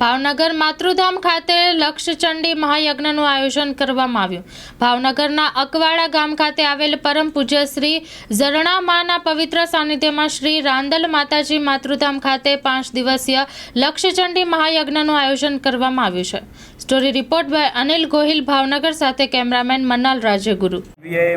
ભાવનગર માતૃધામ ખાતે લક્ષચંડી મહાયજ્ઞનું આયોજન કરવામાં આવ્યું. ભાવનગરના અકવાડા ગામ ખાતે આવેલ પરમ પૂજ્ય શ્રી ઝરણા માના પવિત્ર સાનિધ્યમાં શ્રી રાંદલ માતાજી માતૃધામ ખાતે પાંચ દિવસીય લક્ષચંડી મહાયજ્ઞનું આયોજન કરવામાં આવ્યું છે. Story report by Anil Gohil, Bhavnagar, સાથે કેમેરામેન મનાલ રાજ્યગુરુ.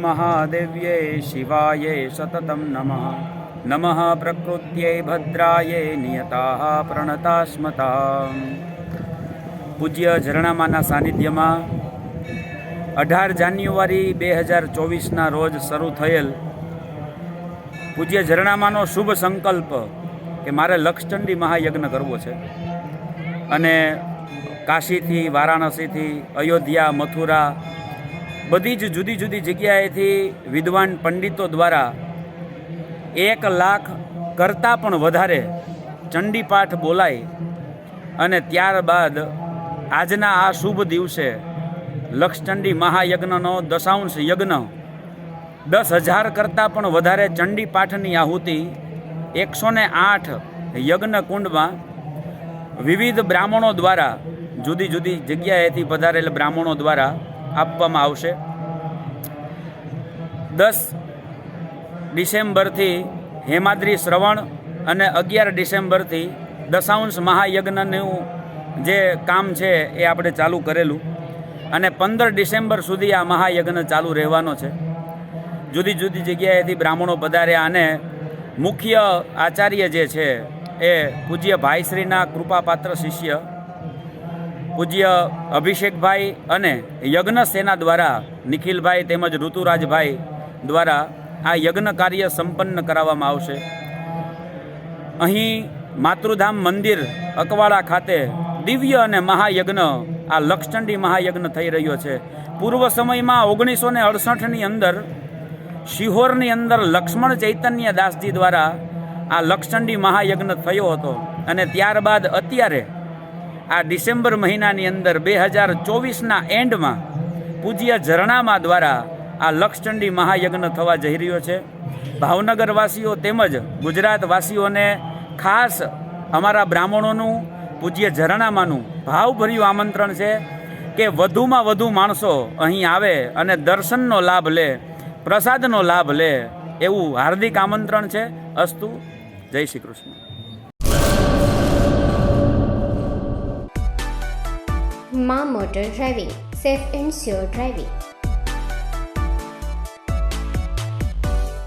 મહાદેવ્ય શિવાય સતતમ નમઃ. નમઃ પ્રકૃત્યે ભદ્રાય નિયતા પ્રણતા સ્મતા પૂજ્ય ઝરણામાના સાનિધ્યમાં અઢાર જાન્યુઆરી બે હજાર ચોવીસના રોજ શરૂ થયેલ પૂજ્ય ઝરણામાનો શુભ સંકલ્પ કે મારે લક્ષચંડી મહાયજ્ઞ કરવો છે. અને કાશીથી, વારાણસીથી, અયોધ્યા, મથુરા, બધી જ જુદી જુદી જગ્યાએથી વિદ્વાન પંડિતો દ્વારા એક લાખ કરતાં પણ વધારે ચંડીપાઠ બોલાય અને ત્યારબાદ આજના આ શુભ દિવસે લક્ષચંડી મહાયજ્ઞનો દશાંશ યજ્ઞ દસ હજાર કરતાં પણ વધારે ચંડીપાઠની આહુતિ એકસો ને આઠ યજ્ઞ કુંડમાં વિવિધ બ્રાહ્મણો દ્વારા જુદી જુદી જગ્યાએથી પધારેલ બ્રાહ્મણો દ્વારા આપવામાં આવશે. દસ ડિસેમ્બરથી હેમાદ્રી શ્રવણ અને અગિયાર ડિસેમ્બરથી દશાંશ મહાયજ્ઞનું જે કામ છે એ આપણે ચાલુ કરેલું. અને પંદર ડિસેમ્બર સુધી આ મહાયજ્ઞ ચાલુ રહેવાનો છે. જુદી જુદી જગ્યાએથી બ્રાહ્મણો પધાર્યા અને મુખ્ય આચાર્ય જે છે એ પૂજ્ય ભાઈશ્રીના કૃપાપાત્ર શિષ્ય, પૂજ્ય અભિષેકભાઈ અને યજ્ઞ સેના દ્વારા નિખિલભાઈ તેમજ ઋતુરાજભાઈ દ્વારા આ યજ્ઞ કાર્ય સંપન્ન કરાવવામાં આવશે. અહીં માતૃધામ મંદિર અકવાડા ખાતે દિવ્ય અને મહાયજ્ઞ, આ લક્ષચંડી મહાયજ્ઞ થઈ રહ્યો છે. પૂર્વ સમયમાં ઓગણીસો ને અડસઠની અંદર શિહોરની અંદર લક્ષ્મણ ચૈતન્ય દાસજી દ્વારા આ લક્ષચંડી મહાયજ્ઞ થયો હતો અને ત્યારબાદ અત્યારે, આ ડિસેમ્બર મહિનાની અંદર બે હજાર ચોવીસના એન્ડમાં પૂજ્ય ઝરણામા દ્વારા આ લક્ષચંડી મહાયજ્ઞ થવા જઈ રહ્યો છે. ભાવનગરવાસીઓ તેમજ ગુજરાતવાસીઓને ખાસ અમારા બ્રાહ્મણોનું પૂજ્ય ઝરણામાનું ભાવભર્યું આમંત્રણ છે કે વધુમાં વધુ માણસો અહીં આવે અને દર્શનનો લાભ લે, પ્રસાદનો લાભ લે એવું હાર્દિક આમંત્રણ છે. અસ્તુ. જય Shri Krishna. Maa motor driving, safe and sure driving.